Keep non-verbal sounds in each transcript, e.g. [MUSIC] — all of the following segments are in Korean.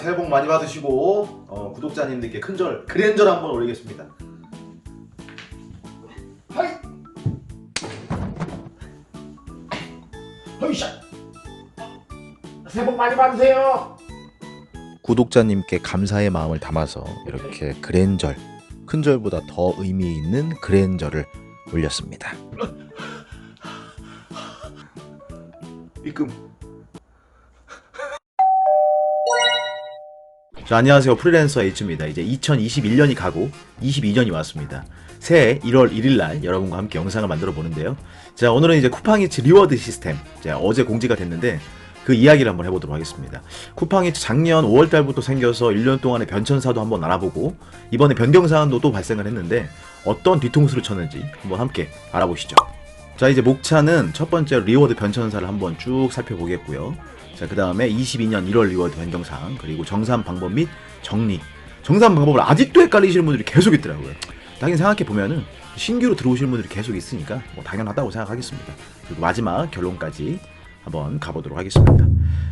새해 복 많이 받으시고 어, 구독자님들께 큰절 그랜절 한번 올리겠습니다. 하이 허이샤 새해 복 많이 받으세요 구독자님께 감사의 마음을 담아서 이렇게 그랜절, 큰절보다 더 의미 있는 그랜절을 올렸습니다. 입금. 자, 안녕하세요. 프리랜서 H입니다. 이제 2021년이 가고 22년이 왔습니다. 새해 1월 1일 날 여러분과 함께 영상을 만들어 보는데요. 자, 오늘은 이제 쿠팡이츠 리워드 시스템. 자, 어제 공지가 됐는데 그 이야기를 한번 해보도록 하겠습니다. 쿠팡이츠 작년 5월 달부터 생겨서 1년 동안의 변천사도 한번 알아보고 이번에 변경 사항도 또 발생을 했는데 어떤 뒤통수를 쳤는지 한번 함께 알아보시죠. 자 이제 목차는 첫 번째 리워드 변천사를 한번 쭉 살펴보겠고요. 자그 다음에 22년 1월 리워드 변경사항 그리고 정산 방법 및 정리. 정산 방법을 아직도 헷갈리시는 분들이 계속 있더라고요. 당연히 생각해 보면은 신규로 들어오시는 분들이 계속 있으니까 뭐 당연하다고 생각하겠습니다. 그리고 마지막 결론까지 한번 가보도록 하겠습니다.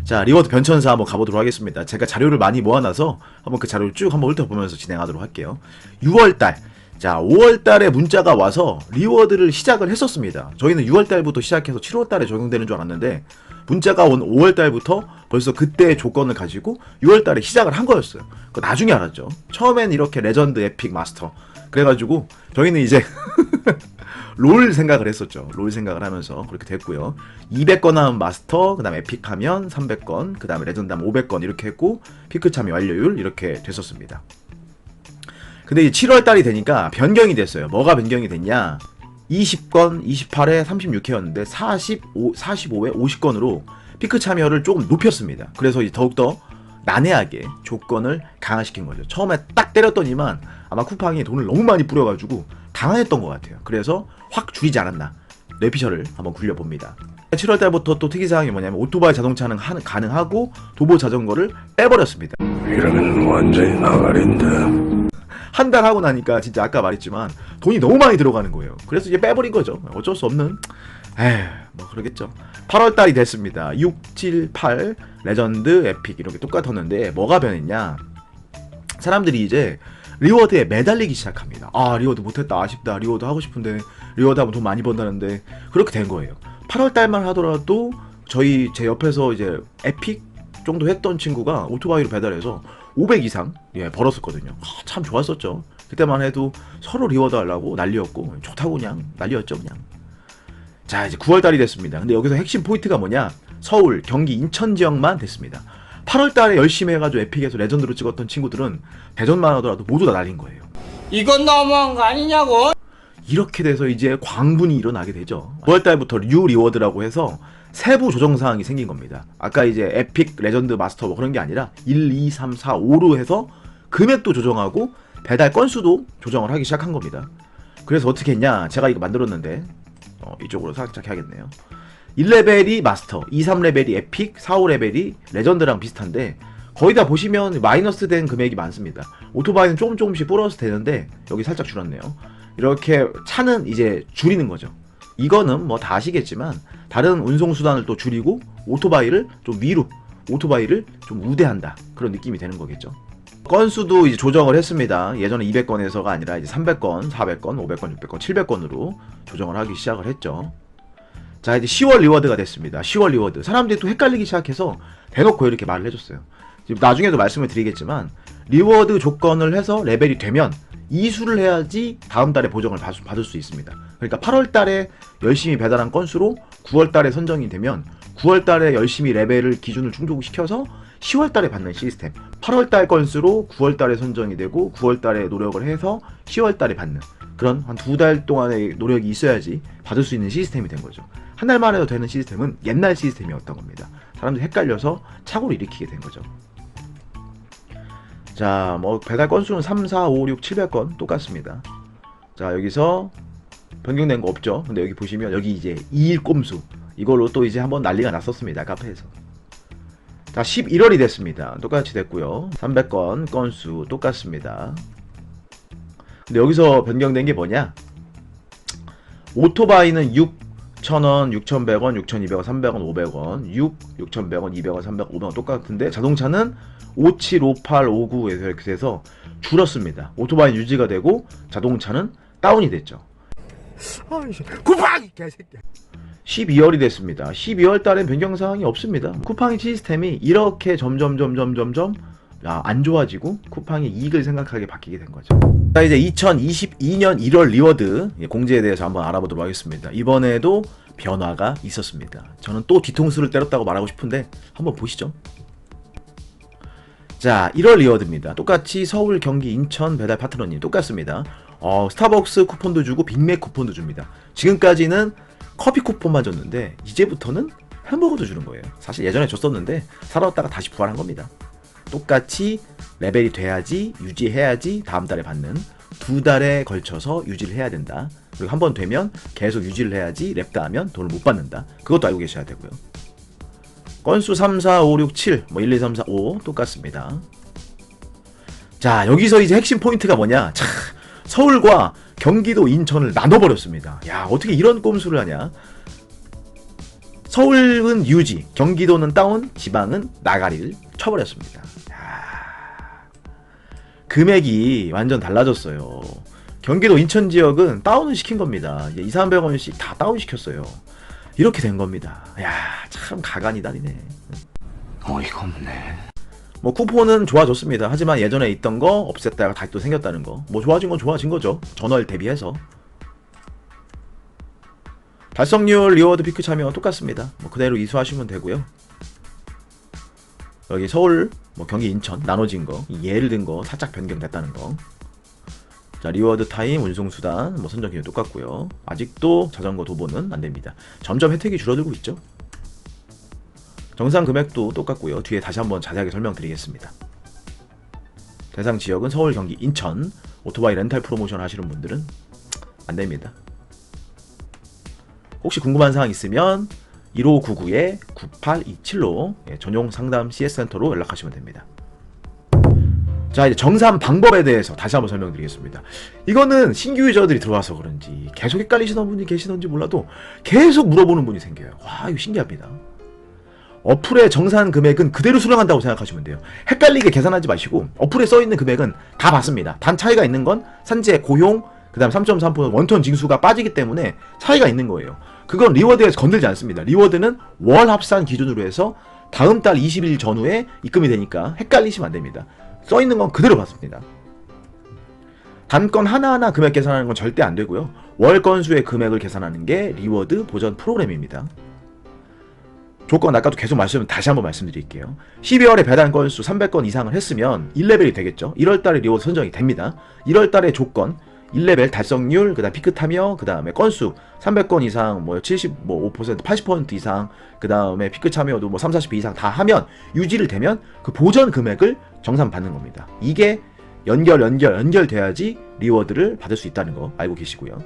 자 리워드 변천사 한번 가보도록 하겠습니다. 제가 자료를 많이 모아놔서 한번 그 자료를 쭉 한번 훑어보면서 진행하도록 할게요. 6월달 자, 5월 달에 문자가 와서 리워드를 시작을 했었습니다. 저희는 6월 달부터 시작해서 7월 달에 적용되는 줄 알았는데 문자가 온 5월 달부터 벌써 그때의 조건을 가지고 6월 달에 시작을 한 거였어요. 그 나중에 알았죠. 처음엔 이렇게 레전드 에픽 마스터. 그래가지고 저희는 이제 [LAUGHS] 롤 생각을 했었죠. 롤 생각을 하면서 그렇게 됐고요. 200건 하면 마스터, 그 다음에 에픽 하면 300건, 그 다음에 레전드 하면 500건 이렇게 했고 피크 참여 완료율 이렇게 됐었습니다. 근데 이제 7월 달이 되니까 변경이 됐어요. 뭐가 변경이 됐냐? 20건, 28회, 36회였는데 45, 45회, 50건으로 피크 참여를 조금 높였습니다. 그래서 이제 더욱더 난해하게 조건을 강화시킨 거죠. 처음에 딱 때렸더니만 아마 쿠팡이 돈을 너무 많이 뿌려가지고 강화했던 것 같아요. 그래서 확 줄이지 않았나. 뇌피셜을 한번 굴려봅니다. 7월 달부터 또 특이사항이 뭐냐면 오토바이 자동차는 하- 가능하고 도보 자전거를 빼버렸습니다. 이러면 완전히 나가린다. 한 달 하고 나니까 진짜 아까 말했지만 돈이 너무 많이 들어가는 거예요. 그래서 이제 빼버린 거죠. 어쩔 수 없는. 에휴, 뭐 그러겠죠. 8월 달이 됐습니다. 6, 7, 8 레전드, 에픽 이렇게 똑같았는데 뭐가 변했냐? 사람들이 이제 리워드에 매달리기 시작합니다. 아 리워드 못했다 아쉽다 리워드 하고 싶은데 리워드 하면 돈 많이 번다는데 그렇게 된 거예요. 8월 달만 하더라도 저희 제 옆에서 이제 에픽 정도 했던 친구가 오토바이로 배달해서 500 이상 예 벌었었거든요. 아, 참 좋았었죠. 그때만 해도 서로 리워드 하려고 난리였고 좋다고 그냥 난리였죠 그냥. 자 이제 9월 달이 됐습니다. 근데 여기서 핵심 포인트가 뭐냐? 서울, 경기, 인천 지역만 됐습니다. 8월 달에 열심히 해가지고 에픽에서 레전드로 찍었던 친구들은 대전만 하더라도 모두 다 날린 거예요. 이건 너무한 거 아니냐고? 이렇게 돼서 이제 광분이 일어나게 되죠. 9월 달부터 뉴 리워드라고 해서 세부 조정 사항이 생긴 겁니다. 아까 이제 에픽 레전드 마스터 뭐 그런 게 아니라 1, 2, 3, 4, 5로 해서 금액도 조정하고 배달 건수도 조정을 하기 시작한 겁니다. 그래서 어떻게 했냐? 제가 이거 만들었는데 어, 이쪽으로 살짝 해야겠네요. 1레벨이 마스터, 2, 3레벨이 에픽, 4, 5레벨이 레전드랑 비슷한데 거의 다 보시면 마이너스 된 금액이 많습니다. 오토바이는 조금 조금씩 플러스 되는데 여기 살짝 줄었네요. 이렇게 차는 이제 줄이는 거죠. 이거는 뭐 다 아시겠지만 다른 운송 수단을 또 줄이고 오토바이를 좀 위로 오토바이를 좀 우대한다 그런 느낌이 되는 거겠죠. 건수도 이제 조정을 했습니다. 예전에 200건에서가 아니라 이제 300건, 400건, 500건, 600건, 700건으로 조정을 하기 시작을 했죠. 자 이제 10월 리워드가 됐습니다. 10월 리워드 사람들이 또 헷갈리기 시작해서 대놓고 이렇게 말을 해줬어요. 나중에도 말씀을 드리겠지만 리워드 조건을 해서 레벨이 되면 이수를 해야지 다음 달에 보정을 받- 받을 수 있습니다. 그러니까 8월 달에 열심히 배달한 건수로 9월 달에 선정이 되면 9월 달에 열심히 레벨을 기준을 충족시켜서 10월 달에 받는 시스템. 8월 달 건수로 9월 달에 선정이 되고 9월 달에 노력을 해서 10월 달에 받는 그런 한 두 달 동안의 노력이 있어야지 받을 수 있는 시스템이 된 거죠. 한 달만 해도 되는 시스템은 옛날 시스템이었던 겁니다. 사람들이 헷갈려서 착오를 일으키게 된 거죠. 자, 뭐 배달 건수는 3, 4, 5, 6, 700건 똑같습니다. 자, 여기서 변경된 거 없죠. 근데 여기 보시면 여기 이제 2일 꼼수 이걸로 또 이제 한번 난리가 났었습니다. 카페에서. 자, 11월이 됐습니다. 똑같이 됐고요. 300건 건수 똑같습니다. 근데 여기서 변경된 게 뭐냐? 오토바이는 6, 6,000원, 6,100원, 6,200원, 300원, 500원, 6, 6,100원, 200원, 300원, 500원 똑같은데 자동차는 57, 58, 59에서 이렇게 돼서 줄었습니다. 오토바이 유지가 되고 자동차는 다운이 됐죠. 쿠팡이 개새끼야 12월이 됐습니다. 12월 달엔 변경 사항이 없습니다. 쿠팡의 시스템이 이렇게 점점 점점 점점 아, 안 좋아지고 쿠팡의 이익을 생각하게 바뀌게 된 거죠. 자 이제 2022년 1월 리워드 예, 공지에 대해서 한번 알아보도록 하겠습니다. 이번에도 변화가 있었습니다. 저는 또 뒤통수를 때렸다고 말하고 싶은데 한번 보시죠. 자 1월 리워드입니다. 똑같이 서울, 경기, 인천 배달 파트너님 똑같습니다. 어, 스타벅스 쿠폰도 주고 빅맥 쿠폰도 줍니다. 지금까지는 커피 쿠폰만 줬는데 이제부터는 햄버거도 주는 거예요. 사실 예전에 줬었는데 살아왔다가 다시 부활한 겁니다. 똑같이 레벨이 돼야지 유지해야지 다음 달에 받는 두 달에 걸쳐서 유지를 해야 된다. 그리고 한 번 되면 계속 유지를 해야지 랩다 하면 돈을 못 받는다. 그것도 알고 계셔야 되고요. 건수 3, 4, 5, 6, 7, 뭐 1, 2, 3, 4, 5 똑같습니다. 자, 여기서 이제 핵심 포인트가 뭐냐? 차, 서울과 경기도, 인천을 나눠버렸습니다. 야, 어떻게 이런 꼼수를 하냐? 서울은 유지, 경기도는 다운, 지방은 나가리를 쳐버렸습니다. 야, 금액이 완전 달라졌어요. 경기도, 인천 지역은 다운을 시킨 겁니다. 2, 300원씩 다 다운 시켰어요. 이렇게 된 겁니다. 야, 참 가관이 다리네. 어이가 없네. 뭐 쿠폰은 좋아졌습니다. 하지만 예전에 있던 거 없앴다가 다시 또 생겼다는 거. 뭐 좋아진 건 좋아진 거죠. 전월 대비해서. 달성률 리워드 피크 참여 똑같습니다. 뭐 그대로 이수하시면 되고요. 여기 서울, 뭐 경기 인천 나눠진 거, 이 예를 든 거 살짝 변경됐다는 거. 자 리워드 타임, 운송 수단, 뭐 선정 기준 똑같고요. 아직도 자전거 도보는 안 됩니다. 점점 혜택이 줄어들고 있죠. 정상 금액도 똑같고요. 뒤에 다시 한번 자세하게 설명드리겠습니다. 대상 지역은 서울, 경기, 인천. 오토바이 렌탈 프로모션 하시는 분들은 안 됩니다. 혹시 궁금한 사항 있으면 1599-9827로 예, 전용 상담 CS 센터로 연락하시면 됩니다. 자 이제 정산 방법에 대해서 다시 한번 설명드리겠습니다. 이거는 신규 유저들이 들어와서 그런지 계속 헷갈리시는 분이 계시는지 몰라도 계속 물어보는 분이 생겨요. 와 이거 신기합니다. 어플의 정산 금액은 그대로 수령한다고 생각하시면 돼요. 헷갈리게 계산하지 마시고 어플에 써 있는 금액은 다 받습니다. 단 차이가 있는 건 산재, 고용, 그 다음 3.3% 원턴 징수가 빠지기 때문에 차이가 있는 거예요. 그건 리워드에서 건들지 않습니다. 리워드는 월 합산 기준으로 해서 다음 달 20일 전후에 입금이 되니까 헷갈리시면 안 됩니다. 써 있는 건 그대로 받습니다. 단건 하나하나 금액 계산하는 건 절대 안 되고요. 월 건수의 금액을 계산하는 게 리워드 보전 프로그램입니다. 조건 아까도 계속 말씀 다시 한번 말씀드릴게요. 12월에 배당 건수 300건 이상을 했으면 1레벨이 되겠죠. 1월 달에 리워드 선정이 됩니다. 1월 달에 조건 1레벨 달성률, 그 다음 피크 타며, 그 다음에 건수 300건 이상 뭐 70, 뭐 5%, 80% 이상, 그 다음에 피크 참여도 뭐 3, 40배 이상 다 하면 유지를 되면 그 보전 금액을 정산 받는 겁니다. 이게 연결 연결 연결돼야지 리워드를 받을 수 있다는 거 알고 계시고요.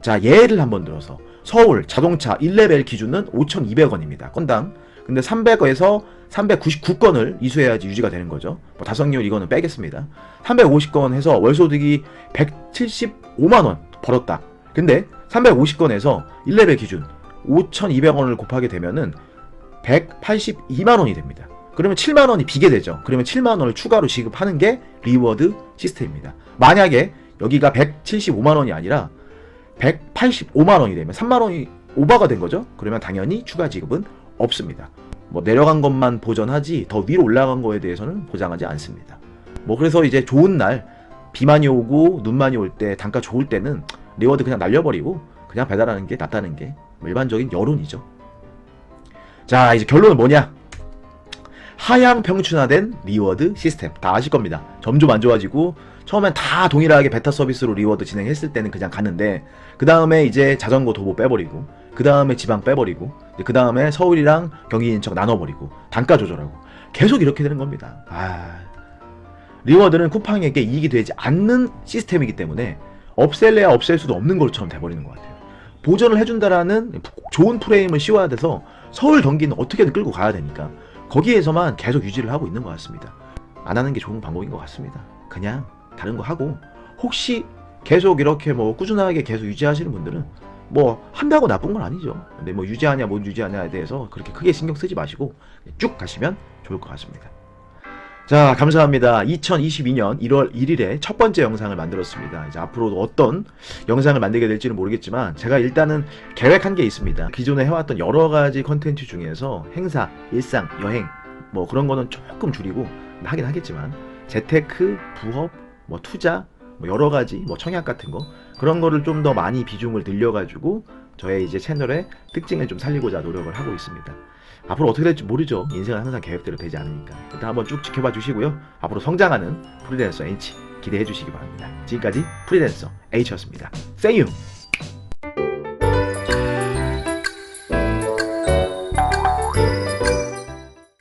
자, 예를 한번 들어서 서울 자동차 1레벨 기준은 5,200원입니다. 건당. 근데 300에서 399건을 이수해야지 유지가 되는 거죠. 뭐 다성률 이거는 빼겠습니다. 350건 해서 월소득이 175만 원 벌었다. 근데 350건에서 1레벨 기준 5,200원을 곱하게 되면은 182만 원이 됩니다. 그러면 7만 원이 비게 되죠. 그러면 7만 원을 추가로 지급하는 게 리워드 시스템입니다. 만약에 여기가 175만 원이 아니라 185만 원이 되면 3만 원이 오버가 된 거죠. 그러면 당연히 추가 지급은 없습니다. 뭐 내려간 것만 보전하지 더 위로 올라간 거에 대해서는 보장하지 않습니다. 뭐 그래서 이제 좋은 날비 많이 오고 눈 많이 올 때 단가 좋을 때는 리워드 그냥 날려버리고 그냥 배달하는 게 낫다는 게뭐 일반적인 여론이죠. 자 이제 결론은 뭐냐? 하향 평준화된 리워드 시스템 다 아실 겁니다. 점점 안 좋아지고 처음엔 다 동일하게 베타 서비스로 리워드 진행했을 때는 그냥 갔는데 그 다음에 이제 자전거 도보 빼버리고 그 다음에 지방 빼버리고 그 다음에 서울이랑 경기 인천 나눠버리고 단가 조절하고 계속 이렇게 되는 겁니다. 아 리워드는 쿠팡에게 이익이 되지 않는 시스템이기 때문에 없앨래야 없앨 수도 없는 것처럼 돼버리는 것 같아요. 보전을 해준다라는 좋은 프레임을 씌워야 돼서 서울 경기는 어떻게든 끌고 가야 되니까 거기에서만 계속 유지를 하고 있는 것 같습니다. 안 하는 게 좋은 방법인 것 같습니다. 그냥 다른 거 하고 혹시 계속 이렇게 뭐 꾸준하게 계속 유지하시는 분들은 뭐 한다고 나쁜 건 아니죠. 근데 뭐 유지하냐 못 유지하냐에 대해서 그렇게 크게 신경 쓰지 마시고 쭉 가시면 좋을 것 같습니다. 자, 감사합니다. 2022년 1월 1일에 첫 번째 영상을 만들었습니다. 이제 앞으로도 어떤 영상을 만들게 될지는 모르겠지만 제가 일단은 계획한 게 있습니다. 기존에 해왔던 여러 가지 컨텐츠 중에서 행사, 일상, 여행 뭐 그런 거는 조금 줄이고 하긴 하겠지만 재테크, 부업, 뭐 투자, 뭐 여러 가지 뭐 청약 같은 거 그런 거를 좀 더 많이 비중을 늘려가지고 저의 이제 채널의 특징을 좀 살리고자 노력을 하고 있습니다. 앞으로 어떻게 될지 모르죠. 인생은 항상 계획대로 되지 않으니까. 일단 한번 쭉 지켜봐 주시고요. 앞으로 성장하는 프리랜서 H 기대해 주시기 바랍니다. 지금까지 프리랜서 H였습니다. See!